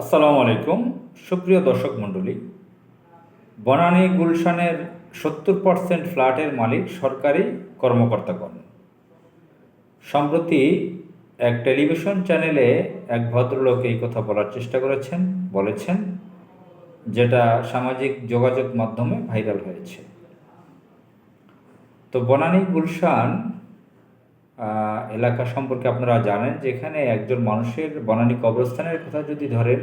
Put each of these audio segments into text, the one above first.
আসসালামু আলাইকুম। সুপ্রিয় দর্শক মণ্ডলী, বনানী গুলশানের সত্তর পার্সেন্ট ফ্ল্যাটের মালিক সরকারি কর্মকর্তাগণ। সম্প্রতি এক টেলিভিশন চ্যানেলে এক ভদ্রলোক এই কথা বলার চেষ্টা করেছেন, বলেছেন, যেটা সামাজিক যোগাযোগ মাধ্যমে ভাইরাল হয়েছে। তো বনানী গুলশান এলাকা সম্পর্কে আপনারা জানেন যেখানে একজন মানুষের বনানী কবরস্থানের কথা যদি ধরেন,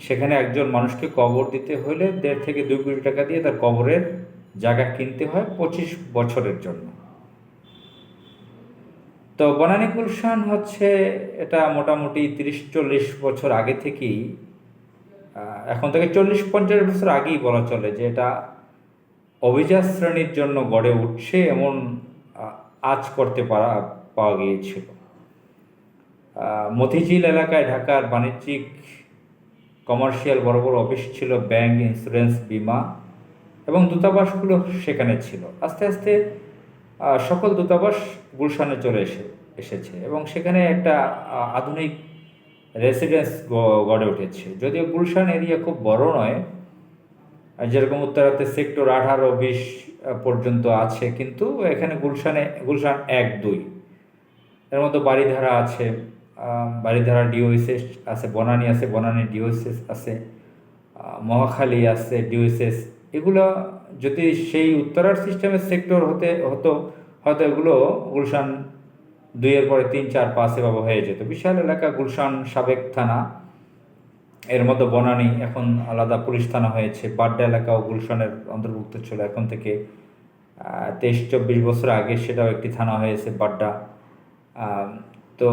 সেখানে একজন মানুষকে কবর দিতে হলে দেড় থেকে দুই কোটি টাকা দিয়ে তার কবরের জায়গা কিনতে হয় পঁচিশ বছরের জন্য। তো বনানী গুলশান হচ্ছে এটা মোটামুটি তিরিশ চল্লিশ বছর আগে থেকেই এখন থেকে চল্লিশ পঞ্চাশ বছর আগেই বলা চলে যে এটা অভিজাত শ্রেণির জন্য গড়ে উঠছে এমন আজ করতে পারা, পাওয়া গিয়েছিল। মতিঝিল এলাকায় ঢাকার বাণিজ্যিক, কমার্শিয়াল বড় বড় অফিস ছিল ব্যাংক, ইন্স্যুরেন্স, বিমা এবং দূতাবাসগুলো সেখানে ছিল। আস্তে আস্তে সকল দূতাবাস গুলশানে চলে এসে, এসেছে এবং সেখানে একটা আধুনিক রেসিডেন্স গড়ে উঠেছে। যদিও গুলশান এরিয়া খুব বড় নয় যেরকম উত্তরাতে সেক্টর আঠারো, বিশ পর্যন্ত আছে, কিন্তু এখানে গুলশানে, গুলশান এক, দুই। এর মধ্যে বাড়িধারা আছে বাড়িধারা ডিওএসএস আছে, বনানী আছে, বনানি ডিওএসএস আছে মহাখালী আছে, ডিওএসএস। এগুলো যদি সেই উত্তরার সিস্টেমের সেক্টর হতে, হতো, হয়তো এগুলো গুলশান দুইয়ের পরে তিন, চার, পাঁচ এভাবে হয়ে যেত। বিশাল এলাকা, গুলশান সাবেক থানা। এর মধ্যে বনানী এখন আলাদা পুলিশ থানা হয়েছে, বাড্ডা এলাকাও গুলশানের অন্তর্ভুক্ত ছিল। এখন থেকে তেইশ চব্বিশ বছর আগে সেটাও একটি থানা হয়েছে, বাড্ডা। তো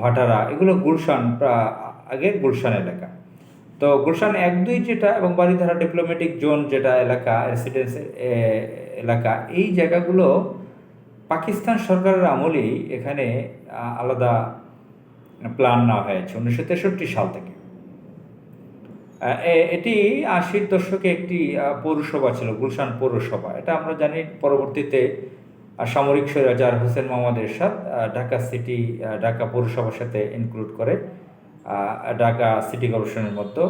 ভাটারা, এগুলো গুলশান আগের গুলশান এলাকা। তো গুলশান এক, দুই যেটা এবং বাড়িধারা ডিপ্লোম্যাটিক জোন যেটা এলাকা রেসিডেন্স এলাকা, এই জায়গাগুলো পাকিস্তান সরকারের আমলেই এখানে আলাদা প্ল্যান নেওয়া হয়েছে। উনিশশো তেষট্টি সাল থেকে। এটি আশির দশকে একটি পৌরসভা ছিল, গুলশান পৌরসভা। এটা আমরা জানি পরবর্তীতে সামরিক স্বৈরাচার হোসেন মোহাম্মদ এরশাদ ঢাকা সিটি ঢাকা পৌরসভার সাথে ইনক্লুড করে ঢাকা সিটি কর্পোরেশনের মধ্যে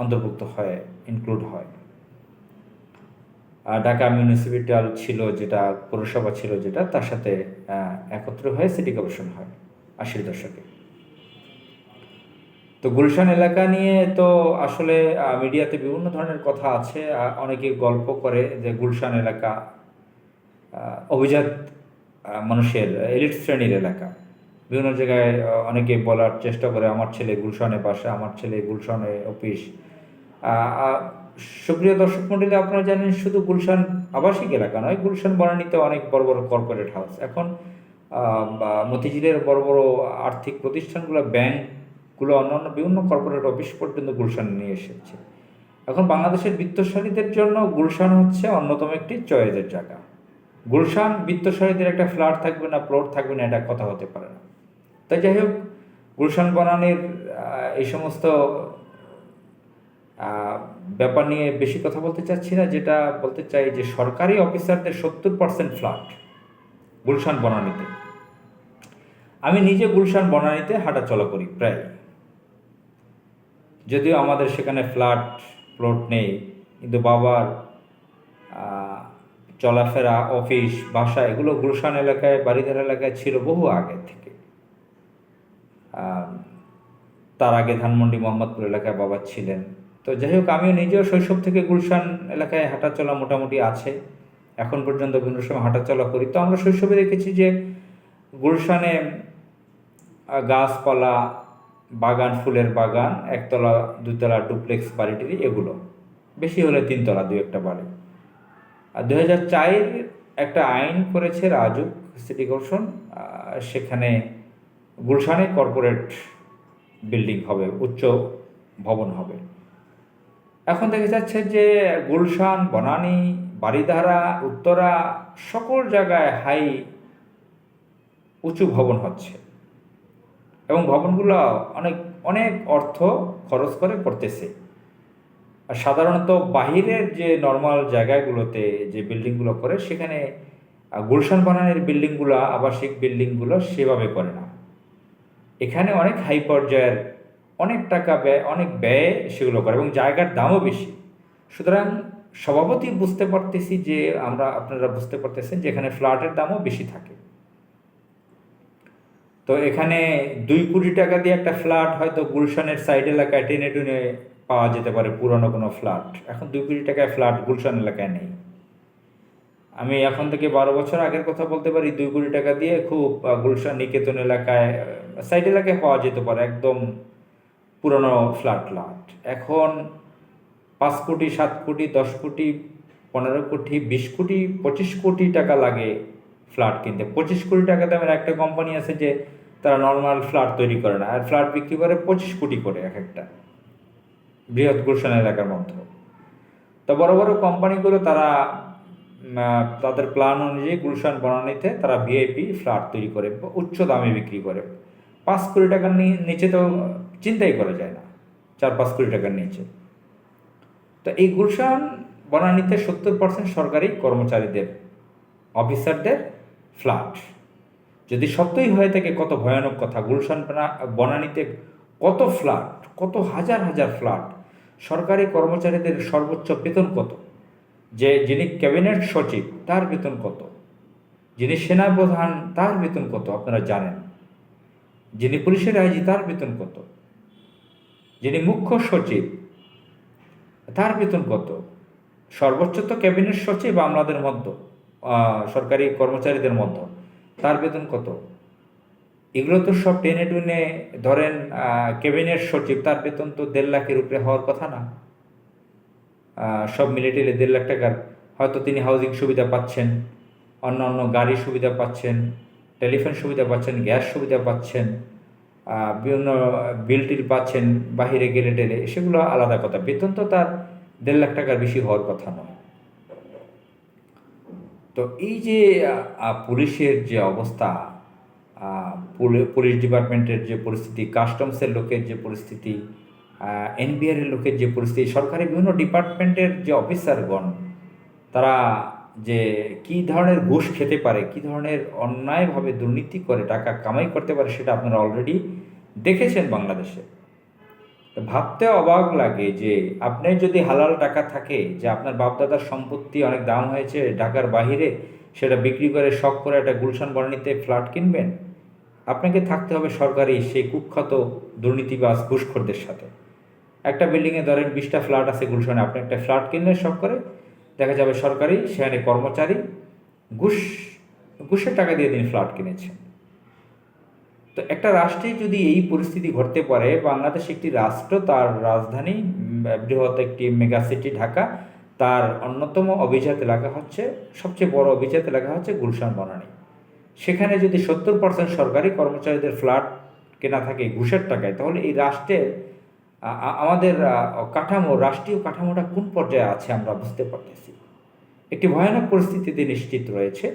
অন্তর্ভুক্ত হয় ইনক্লুড হয়। ঢাকা মিউনিসিপ্যাল ছিল যেটা, পৌরসভা ছিল যেটা, তার সাথে একত্র হয়ে সিটি কর্পোরেশন হয়, আশির দশকে। তো গুলশান এলাকা নিয়ে তো আসলে মিডিয়াতে বিভিন্ন ধরনের কথা আছে অনেকে গল্প করে যে গুলশান এলাকা অভিজাত মানুষের, এলিট শ্রেণির এলাকা। বিভিন্ন জায়গায় অনেকে বলার চেষ্টা করে, আমার ছেলে গুলশানে বাসা, আমার ছেলে গুলশানে অফিস। সুপ্রিয় দর্শক মন্ডলী, আপনারা জানেন শুধু গুলশান আবাসিক এলাকা নয়, গুলশান বনানীতে অনেক বড় বড় কর্পোরেট হাউস এখন মতিঝিলের বড় বড় আর্থিক প্রতিষ্ঠানগুলো ব্যাংকগুলো অন্যান্য বিভিন্ন কর্পোরেট অফিস পর্যন্ত গুলশান নিয়ে এসেছে। এখন বাংলাদেশের বিত্তশালীদের জন্য গুলশান হচ্ছে অন্যতম একটি চয়েসের জায়গা। গুলশান বিত্তশালীদের একটা ফ্ল্যাট থাকবে না প্লট থাকবে না, এটা কথা হতে পারে না। তাই যাই হোক, গুলশান বনানীর এই সমস্ত ব্যাপার নিয়ে বেশি কথা বলতে চাচ্ছি না, যেটা বলতে চাই যে সরকারি অফিসারদের সত্তর পার্সেন্ট ফ্ল্যাট গুলশান বনানীতে। আমি নিজে গুলশান বনানীতে হাঁটাচলা করি, প্রায়। যদিও আমাদের সেখানে ফ্ল্যাট প্লট নেই, কিন্তু বাবার চলাফেরা অফিস বাসা, এগুলো গুলশান এলাকায়, বাড়িধারা এলাকায় ছিল বহু আগে থেকে। তার আগে ধানমন্ডি মোহাম্মদপুর এলাকায় বাবা ছিলেন। তো যাই হোক, আমিও নিজেও শৈশব থেকে গুলশান এলাকায় হাঁটাচলা মোটামুটি আছে। এখন পর্যন্ত বিভিন্ন সময় হাঁটাচলা করি। তো আমরা শৈশবে দেখেছি যে গুলশানে গাছপালা বাগান, ফুলের বাগান, একতলা, দুতলা ডুপ্লেক্স বাড়িটির এগুলো। বেশি হলে তিনতলা দু একটা বাড়ি। আর দু হাজার একটা আইন করেছে রাজুক সিটি কর্পোরেশন। সেখানে গুলশানে কর্পোরেট বিল্ডিং হবে, উচ্চ ভবন হবে। এখন দেখা যাচ্ছে যে গুলশান, বনানী বাড়িধারা উত্তরা সকল জায়গায় হাই উঁচু ভবন হচ্ছে। এবং ভবনগুলো অনেক অনেক অর্থ খরচ করে করতেছে। আর সাধারণত বাহিরের যে নর্মাল জায়গাগুলোতে যে বিল্ডিংগুলো করে, সেখানে গুলশান বানানের বিল্ডিংগুলো আবাসিক বিল্ডিংগুলো সেভাবে করে না। এখানে অনেক হাই পর্যায়ের অনেক টাকা ব্যয়, অনেক ব্যয় সেগুলো করে এবং জায়গার দামও বেশি। সুতরাং স্বভাবতই বুঝতে পারতেছি যে আমরা, আপনারা বুঝতে পারতেছেন যে এখানে ফ্ল্যাটের দামও বেশি থাকে। তো এখানে দুই কোটি টাকা দিয়ে একটা ফ্ল্যাট হয়তো গুলশানের সাইড এলাকায় টেনে টুনে পাওয়া যেতে পারে, পুরনো কোনো ফ্ল্যাট এখন দুই কোটি টাকায় ফ্ল্যাট গুলশান এলাকায় নেই। আমি এখন থেকে বারো বছর আগের কথা বলতে পারি, দুই কোটি টাকা দিয়ে খুব গুলশান নিকেতন এলাকায় সাইড এলাকায় পাওয়া যেতে পারে, একদম পুরনো ফ্ল্যাট ফ্ল্যাট এখন পাঁচ কোটি, সাত কোটি, দশ কোটি, পনেরো কোটি, বিশ কোটি, পঁচিশ কোটি টাকা লাগে ফ্ল্যাট কিনতে। পঁচিশ কোটি টাকা দামের একটা কোম্পানি আছে যে তারা নর্মাল ফ্ল্যাট তৈরি করে না। আর ফ্ল্যাট বিক্রি করে পঁচিশ কোটি করে এক একটা। বৃহৎ গুলশান এলাকার মধ্যে। তো বড় বড় কোম্পানিগুলো তারা তাদের প্ল্যান অনুযায়ী গুলশান বনানীতে তারা ভিআইপি ফ্ল্যাট তৈরি করে উচ্চ দামে বিক্রি করে। পাঁচ কোটি টাকার নিচে তো চিন্তাই করা যায় না। চার পাঁচ কোটি টাকার নিচে। তো এই গুলশান বনানীতে সত্তর পার্সেন্ট সরকারি কর্মচারীদের অফিসারদের ফ্ল্যাট যদি সত্যই হয়ে থাকে কত ভয়ানক কথা। গুলশান বনা- বনানীতে কত ফ্ল্যাট, কত হাজার হাজার ফ্ল্যাট। সরকারি কর্মচারীদের সর্বোচ্চ বেতন কত? যে, যিনি ক্যাবিনেট সচিব, তার বেতন কত? যিনি সেনাপ্রধান, তার বেতন কত? আপনারা জানেন। যিনি পুলিশের আইজি, তার বেতন কত? যিনি মুখ্য সচিব, তার বেতন কত? সর্বোচ্চ তো ক্যাবিনেট সচিব আমাদের মধ্য সরকারি কর্মচারীদের মধ্যে। তার বেতন কত? এগুলো তো সব টেনে টুনে, ধরেন ক্যাবিনেট সচিব, তার বেতন তো দেড় লাখের উপরে হওয়ার কথা না। সব মিলিটারি দেড় লাখ টাকার। হয়তো তিনি হাউজিং সুবিধা পাচ্ছেন, অন্য অন্য গাড়ির সুবিধা পাচ্ছেন টেলিফোন সুবিধা পাচ্ছেন গ্যাস সুবিধা পাচ্ছেন বিভিন্ন বিল টিল পাচ্ছেন, বাহিরে গেলে টেলে, সেগুলো আলাদা কথা। বেতন তো তার দেড় লাখ টাকার বেশি হওয়ার কথা নয়। তো এই যে পুলিশের যে অবস্থা পুলি- পুলিশ ডিপার্টমেন্টের যে পরিস্থিতি, কাস্টমসের লোকের যে পরিস্থিতি এনবিআর এর লোকের যে পরিস্থিতি, সরকারি বিভিন্ন ডিপার্টমেন্টের যে অফিসারগণ, তারা যে কি ধরনের ঘুষ খেতে পারে, কি ধরনের অন্যায়ভাবে দুর্নীতি করে টাকা কামাই করতে পারে, সেটা আপনারা অলরেডি দেখেছেন বাংলাদেশে। ভাবতে অবাক লাগে যে আপনি যদি হালাল টাকা থাকে, যে আপনার বাপদাদার সম্পত্তি অনেক দাম হয়েছে ঢাকার বাহিরে, সেটা বিক্রি করে শখ করে একটা গুলশান বর্ণিতে ফ্ল্যাট কিনবেন? আপনাকে থাকতে হবে সরকারি সেই কুখ্যাত দুর্নীতিবাজ ঘুষখোরদের সাথে। একটা বিল্ডিংয়ে ধরেন বিশটা ফ্ল্যাট আছে গুলশানে, আপনি একটা ফ্ল্যাট কিনলেন শখ করে দেখা যাবে সরকারি, সেখানে কর্মচারী, ঘুষ, ঘুষের টাকা দিয়ে তিনি ফ্ল্যাট কিনেছেন। তো একটা রাষ্ট্রে যদি এই পরিস্থিতি ঘটতে পারে, বাংলাদেশ একটি রাষ্ট্র, তার রাজধানী বৃহৎ একটি মেগা সিটি ঢাকা, তার অন্যতম অভিজাত এলাকা হচ্ছে, সবচেয়ে বড় অভিজাত এলাকা হচ্ছে গুলশান বনানী। সেখানে যদি সত্তর পার্সেন্ট সরকারি কর্মচারীদের ফ্ল্যাট কেনা থাকে ঘুষের টাকায়, তাহলে এই রাষ্ট্রের আমাদের কাঠামো, রাষ্ট্রীয় কাঠামোটা কোন পর্যায়ে আছে আমরা বুঝতে পারতেছি। একটি ভয়ানক পরিস্থিতিতে নিশ্চিত রয়েছে।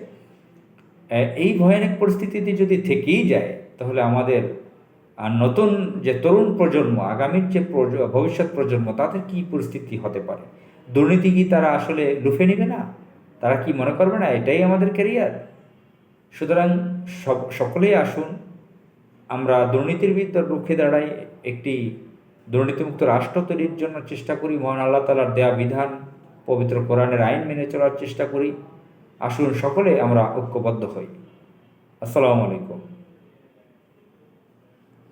এই ভয়ানক পরিস্থিতিতে যদি থেকেই যায় তাহলে আমাদের, আর নতুন যে তরুণ প্রজন্ম, আগামীর যে ভবিষ্যৎ প্রজন্ম, তাদের কি পরিস্থিতি হতে পারে? দুর্নীতি কি তারা আসলে লুফে নেবে না? তারা কি মনে করবে না, এটাই আমাদের ক্যারিয়ার সুতরাং সব, সকলেই আসুন, আমরা দুর্নীতির বিরুদ্ধে রুখে দাঁড়াই, একটি দুর্নীতিমুক্ত রাষ্ট্র তৈরির জন্য চেষ্টা করি, মহান আল্লাহ তালার দেয়া বিধান, পবিত্র কোরআনের আইন মেনে চলার চেষ্টা করি। আসুন সকলে আমরা ঐক্যবদ্ধ হই। আসসালামু আলাইকুম।